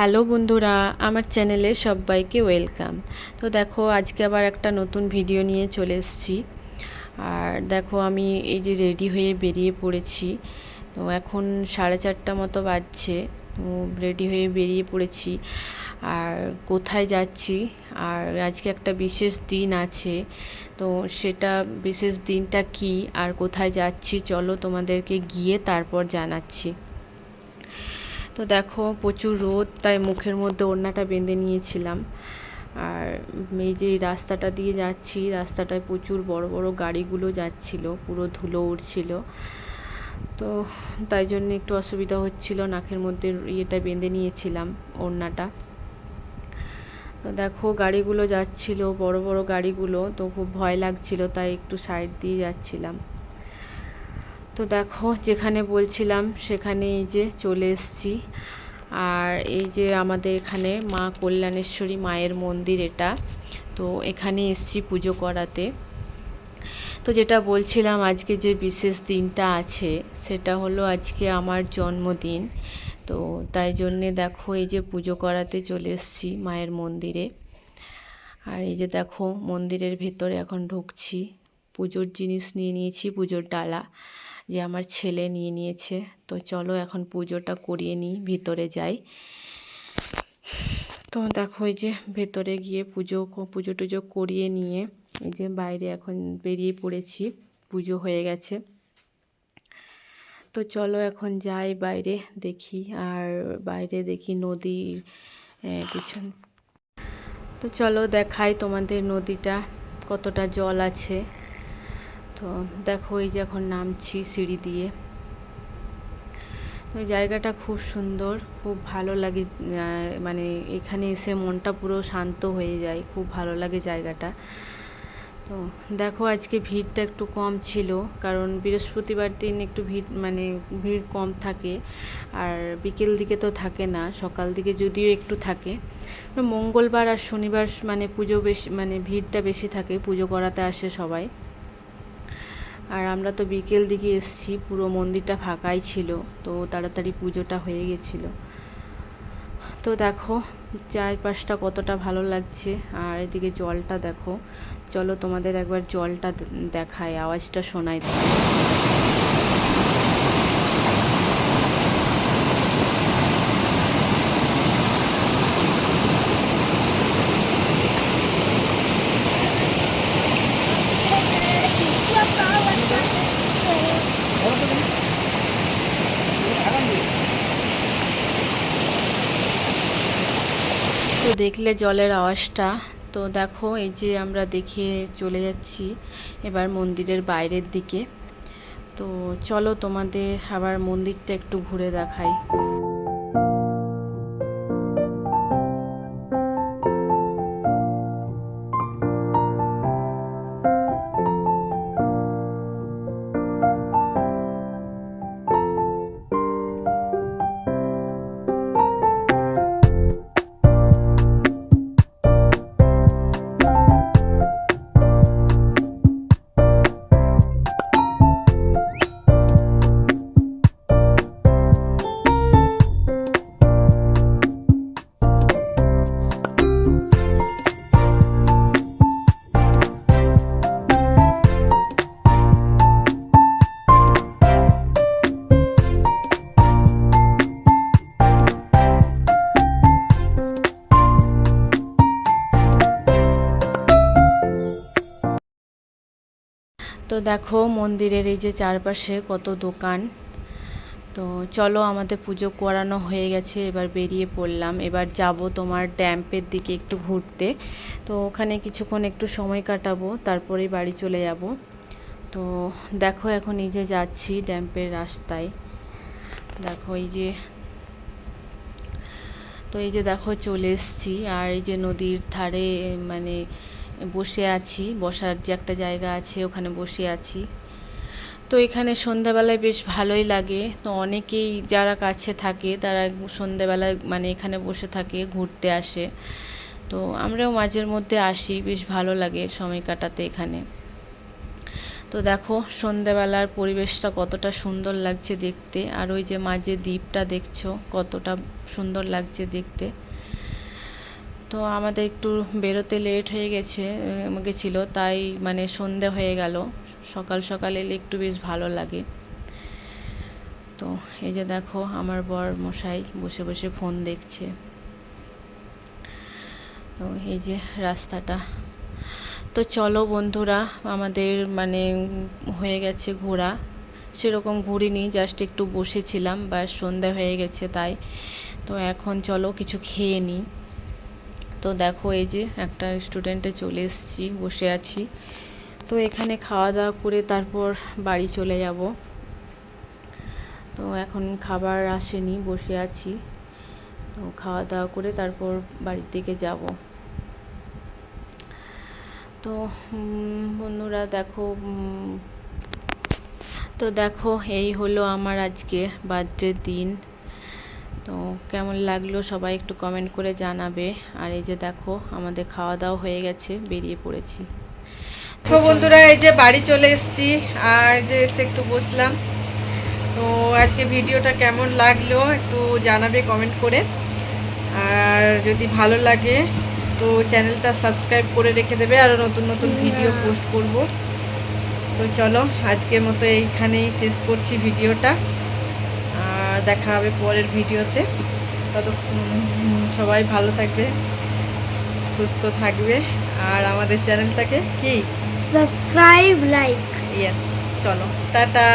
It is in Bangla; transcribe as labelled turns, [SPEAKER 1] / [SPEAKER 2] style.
[SPEAKER 1] হ্যালো বন্ধুরা, আমার চ্যানেলে সবাইকে ওয়েলকাম। তো দেখো, আজকে আবার একটা নতুন ভিডিও নিয়ে চলে এসেছি। আর দেখো, আমি এই যে রেডি হয়ে বেরিয়ে পড়েছি। তো এখন সাড়ে চারটা মতো বাজছে। রেডি হয়ে বেরিয়ে পড়েছি। আর কোথায় যাচ্ছি? আর আজকে একটা বিশেষ দিন আছে। তো সেটা বিশেষ দিনটা কি? আর কোথায় যাচ্ছি? চলো তোমাদেরকে গিয়ে তারপর জানাচ্ছি। তো দেখো, প্রচুর রোদ, তাই মুখের মধ্যে ওড়নাটা বেঁধে নিয়েছিলাম। আর এই যে রাস্তাটা দিয়ে যাচ্ছি, রাস্তাটায় প্রচুর বড় বড় গাড়িগুলো যাচ্ছিল, পুরো ধুলো উড়ছিল। তো তাই জন্য একটু অসুবিধা হচ্ছিল, নাকের মধ্যে ইয়েটা বেঁধে নিয়েছিলাম, ওড়নাটা। তো দেখো, গাড়িগুলো যাচ্ছিল, বড় বড় গাড়িগুলো, তো খুব ভয় লাগছিল, তাই একটু সাইড দিয়ে যাচ্ছিলাম। তো দেখো, যেখানে বলছিলাম সেখানে এই যে চলে এসছি। আর এই যে আমাদের এখানে মা কল্যাণেশ্বরী মায়ের মন্দির এটা, তো এখানে এসছি পুজো করাতে। তো যেটা বলছিলাম, আজকে যে বিশেষ দিনটা আছে, সেটা হলো আজকে আমার জন্মদিন। তো তাই জন্যে দেখো, এই যে পুজো করাতে চলে এসছি মায়ের মন্দিরে। আর এই যে দেখো, মন্দিরের ভেতরে এখন ঢুকছি। পুজোর জিনিস নিয়ে নিয়েছি, পুজোর ডালা। যে আমার ছেলে নিয়ে নিয়েছে। তো চলো এখন পুজোটা করিয়ে নিই, ভিতরে যাই। তো দেখো এই যে ভেতরে গিয়ে পুজো পুজো টুজো করিয়ে নিয়ে এই যে বাইরে এখন বেরিয়ে পড়েছি, পুজো হয়ে গেছে। তো চলো এখন যাই বাইরে দেখি, আর বাইরে দেখি নদীর পিছন। তো চলো দেখাই তোমাদের নদীটা, কতটা জল আছে। তো দেখো এই যে এখন নামছি সিঁড়ি দিয়ে। ওই জায়গাটা খুব সুন্দর, খুব ভালো লাগে মানে এখানে এসে মনটা পুরো শান্ত হয়ে যায়, খুব ভালো লাগে জায়গাটা। তো দেখো আজকে ভিড়টা একটু কম ছিল, কারণ বৃহস্পতিবার দিন একটু ভিড় মানে ভিড় কম থাকে, আর বিকেল দিকে তো থাকে না, সকাল দিকে যদিও একটু থাকে। মঙ্গলবার আর শনিবার মানে পুজো বেশি মানে ভিড়টা বেশি থাকে, পুজো করাতে আসে সবাই। আর আমরা তো বিকেল দিকে এসছি, পুরো মন্দিরটা ফাঁকাই ছিল, তো তাড়াতাড়ি পুজোটা হয়ে গেছিল। তো দেখো, চারপাশটা কতটা ভালো লাগছে, আর এদিকে জলটা দেখো। চলো তোমাদের একবার জলটা দেখায় আওয়াজটা শোনায় তো দেখলে জলের আওয়াজটা। তো দেখো, এই যে আমরা দেখে চলে যাচ্ছি এবার মন্দিরের বাইরের দিকে। তো চলো তোমাদের আবার মন্দিরটা একটু ঘুরে দেখাই। দেখো মন্দিরের এই যে চারপাশে কত দোকান। তো চলো আমাদের পুজো করানো হয়ে গেছে, এবার বেরিয়ে পড়লাম। এবার যাব তোমার ড্যাম্পের দিকে একটু ঘুরতে। তো ওখানে কিছুক্ষণ একটু সময় কাটাবো, তারপরেই বাড়ি চলে যাব। তো দেখো এখন এই যে যাচ্ছি ড্যাম্পের রাস্তায়। দেখো এই যে, তো এই যে দেখো চলে এসছি। আর এই যে নদীর ধারে মানে বসে আছি, বসার যে একটা জায়গা আছে ওখানে বসে আছি। তো এখানে সন্ধ্যাবেলায় বেশ ভালোই লাগে। তো অনেকেই যারা কাছে থাকে তারা সন্ধ্যাবেলায় মানে এখানে বসে থাকে, ঘুরতে আসে। তো আমরাও মাঝের মধ্যে আসি, বেশ ভালো লাগে সময় কাটাতে এখানে। তো দেখো সন্ধেবেলার পরিবেশটা কতটা সুন্দর লাগছে দেখতে। আর ওই যে মাঝে দ্বীপটা দেখছ কতটা সুন্দর লাগছে দেখতে। তো আমাদের একটু বেরোতে লেট হয়ে গেছে গেছিল, তাই মানে সন্ধে হয়ে গেল। সকাল সকাল এলে একটু বেশ ভালো লাগে। তো এই যে দেখো, আমার বর মশাই বসে বসে ফোন দেখছে। তো এই যে রাস্তাটা। তো চলো বন্ধুরা, আমাদের মানে হয়ে গেছে ঘোরা। সেরকম ঘুরিনি জাস্ট একটু বসেছিলাম বা সন্ধ্যা হয়ে গেছে তাই। তো এখন চলো কিছু খেয়ে নিই তো দেখো এই যে একটা রেস্টুরেন্টে চলে এসেছি, বসে আছি। তো এখানে খাওয়া দাওয়া করে তারপর বাড়ি চলে যাব। তো এখন খাবার আসেনি, বসে আছি। তো খাওয়া দাওয়া করে তারপর বাড়ির দিকে যাব। তো বন্ধুরা দেখো তো দেখো এই হলো আমার আজকে বার্থডে দিন। তো কেমন লাগল সবাই একটু কমেন্ট করে জানাবে। আর এই যে দেখো, আমাদের খাওয়া দাওয়া হয়ে গেছে, বেরিয়ে পড়েছি। তো বন্ধুরা, এই যে বাড়ি চলে এসেছি, আর যে এসে একটু বসলাম। তো আজকে ভিডিওটা কেমন লাগল একটু জানাবে কমেন্ট করে। আর যদি ভালো লাগে, তো চ্যানেলটা সাবস্ক্রাইব করে রেখে দেবে আরও নতুন নতুন ভিডিও পোস্ট করব। তো চলো, আজকের মতো এইখানেই শেষ করছি ভিডিওটা। দেখা হবে পরের ভিডিওতে। ততক্ষণ সবাই ভালো থাকবে সুস্থ থাকবে। আর আমাদের চ্যানেলটাকে কি?
[SPEAKER 2] Subscribe like.
[SPEAKER 1] ইয়েস চলো টাটা।